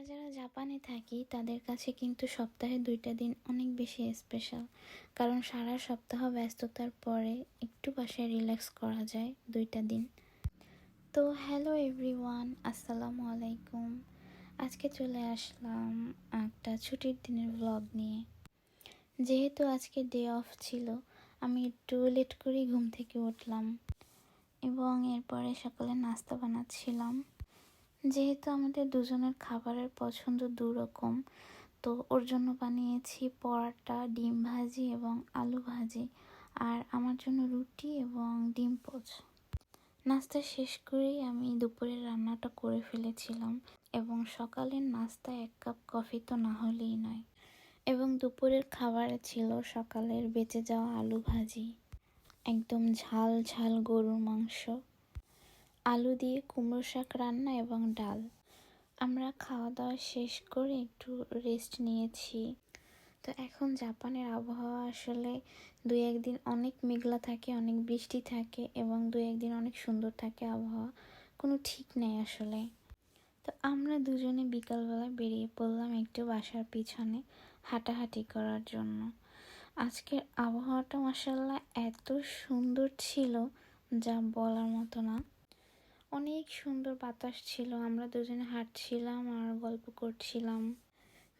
আমরা যারা জাপানে থাকি, তাদের কাছে কিন্তু সপ্তাহে দুইটা দিন অনেক বেশি স্পেশাল কারণ সারা সপ্তাহ ব্যস্ততার পরে একটু বাসায় রিল্যাক্স করা যায় দুইটা দিন। তো হ্যালো এভরিওয়ান আসসালামু আলাইকুম। আজকে চলে আসলাম একটা ছুটির দিনের ব্লগ নিয়ে। যেহেতু আজকে ডে অফ ছিল, আমি একটু লেট করেই ঘুম থেকে উঠলাম। এবং এরপরে সকালে নাস্তা বানাচ্ছিলাম। যেহেতু আমাদের দুজনের খাবারের পছন্দ দুরকম, তো ওর জন্য বানিয়েছি পরাটা, ডিম ভাজি এবং আলু ভাজি আর আমার জন্য রুটি এবং ডিম পোচ। নাস্তা শেষ করেই আমি দুপুরের রান্নাটা করে ফেলেছিলাম এবং সকালের নাস্তা এক কাপ কফি তো না হলেই নয়। এবং দুপুরের খাবারে ছিল সকালের বেঁচে যাওয়া আলু ভাজি, একদম ঝাল ঝাল গরুর মাংস। আলু দিয়ে কুমড়ো শাক রান্না এবং ডাল। আমরা খাওয়া দাওয়া শেষ করে একটু রেস্ট নিয়েছি। তো এখন জাপানের আবহাওয়া আসলে দু একদিন অনেক মেঘলা থাকে, অনেক বৃষ্টি থাকে এবং দু একদিন অনেক সুন্দর থাকে আবহাওয়া। কোনো ঠিক নেই আসলে। তো আমরা দুজনে বিকালবেলা বেরিয়ে পড়লাম একটু বাসার পিছনে হাঁটাহাঁটি করার জন্য। আজকের আবহাওয়াটা মাসাল্লাহ এত সুন্দর ছিল যা বলার মতো না। অনেক সুন্দর বাতাস ছিল, আমরা দুজনে হাঁটছিলাম আর গল্প করছিলাম।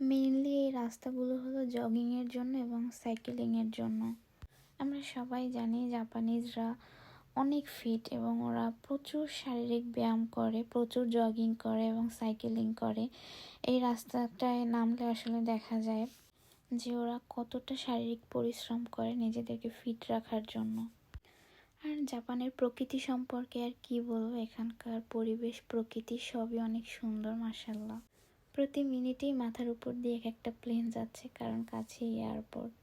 মেইনলি এই রাস্তাগুলো হলো জগিংয়ের জন্য এবং সাইকেলিংয়ের জন্য। আমরা সবাই জানি জাপানিজরা অনেক ফিট এবং ওরা প্রচুর শারীরিক ব্যায়াম করে, প্রচুর জগিং করে এবং সাইকেলিং করে। এই রাস্তাটায় নামলে আসলে দেখা যায় যে ওরা কতটা শারীরিক পরিশ্রম করে নিজেদেরকে ফিট রাখার জন্য। আর জাপানের প্রকৃতি সম্পর্কে আর কি বলব? এখানকার পরিবেশ, প্রকৃতি সবই অনেক সুন্দর মাসাল্লাহ প্রতি মিনিটেই মাথার উপর দিয়ে এক একটা প্লেন যাচ্ছে, কারণ কাছে এয়ারপোর্ট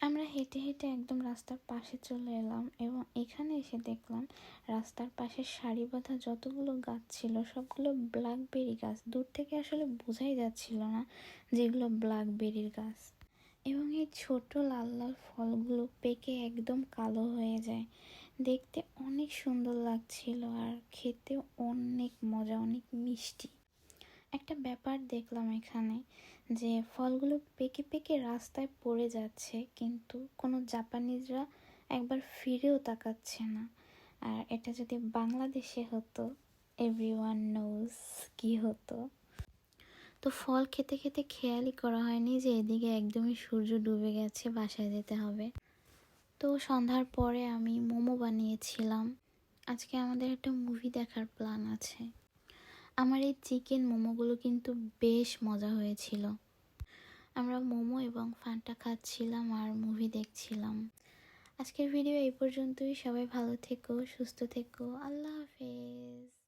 আমরা হেঁটে হেঁটে একদম রাস্তার পাশে চলে এলাম এবং এখানে এসে দেখলাম রাস্তার পাশে সারিবাঁধা যতগুলো গাছ ছিল, সবগুলো ব্ল্যাকবেরি গাছ। দূর থেকে আসলে বোঝাই যাচ্ছিল না যেগুলো ব্ল্যাকবেরির গাছ। এবং এই ছোট লাল লাল ফলগুলো পেকে একদম কালো হয়ে যায়। দেখতে অনেক সুন্দর লাগছিল আর খেতেও অনেক মজা, অনেক মিষ্টি। একটা ব্যাপার দেখলাম এখানে যে ফলগুলো পেকে পেকে রাস্তায় পড়ে যাচ্ছে, কিন্তু কোনো জাপানিজরা একবার ফিরেও তাকাচ্ছে না। আর এটা যদি বাংলাদেশে হতো এভরি ওয়ান নোজ কী হতো। তো ফল খেতে খেতে খেয়ালই করা হয়নি যে এদিকে একদমই সূর্য ডুবে গেছে, বাসায় যেতে হবে। তো সন্ধ্যার পরে আমি মোমো বানিয়েছিলাম। আজকে আমাদের একটা মুভি দেখার প্ল্যান আছে। আমার এই চিকেন মোমোগুলো কিন্তু বেশ মজা হয়েছিল। আমরা মোমো এবং ফান্টা খাচ্ছিলাম আর মুভি দেখছিলাম। আজকের ভিডিও এই পর্যন্তই। সবাই ভালো থেকো, সুস্থ থেকো। আল্লাহ হাফেজ।